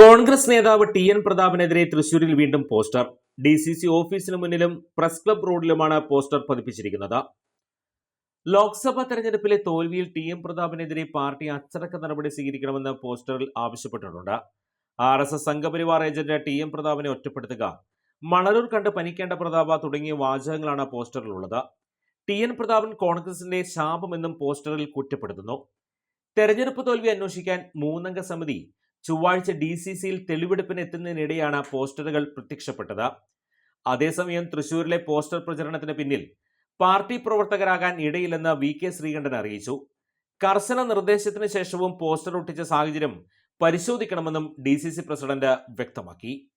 കോൺഗ്രസ് നേതാവ് T N പ്രതാപനെതിരെ തൃശൂരിൽ വീണ്ടും പോസ്റ്റർ. ഡി സി സി ഓഫീസിന് മുന്നിലും പ്രസ് ക്ലബ് റോഡിലുമാണ് പോസ്റ്റർ പതിപ്പിച്ചിരിക്കുന്നത്. ലോക്സഭാ തെരഞ്ഞെടുപ്പിലെ തോൽവിയിൽ ടി എം പ്രതാപനെതിരെ പാർട്ടി അച്ചടക്ക നടപടി സ്വീകരിക്കണമെന്ന് പോസ്റ്ററിൽ ആവശ്യപ്പെട്ടിട്ടുണ്ട്. R S S Sangh Parivar agent T M പ്രതാപനെ ഒറ്റപ്പെടുത്തുക. മണലൂർ കണ്ട് പനിക്കേണ്ട പ്രതാപ തുടങ്ങിയ വാചകങ്ങളാണ് പോസ്റ്ററിലുള്ളത്. ടി എൻ പ്രതാപൻ കോൺഗ്രസിന്റെ ശാപമെന്നും പോസ്റ്ററിൽ കുറ്റപ്പെടുത്തുന്നു. തെരഞ്ഞെടുപ്പ് തോൽവി അന്വേഷിക്കാൻ മൂന്നംഗ സമിതി ചൊവ്വാഴ്ച ഡി സി സിയിൽ തെളിവെടുപ്പിന് എത്തുന്നതിനിടെയാണ് പോസ്റ്ററുകൾ പ്രത്യക്ഷപ്പെട്ടത്. അതേസമയം തൃശൂരിലെ പോസ്റ്റർ പ്രചരണത്തിന് പിന്നിൽ പാർട്ടി പ്രവർത്തകരാകാൻ ഇടയില്ലെന്ന് വി കെ ശ്രീകണ്ഠൻ അറിയിച്ചു. കർശന നിർദ്ദേശത്തിന് ശേഷവും പോസ്റ്റർ ഒട്ടിച്ച സാഹചര്യം പരിശോധിക്കണമെന്നും ഡി പ്രസിഡന്റ് വ്യക്തമാക്കി.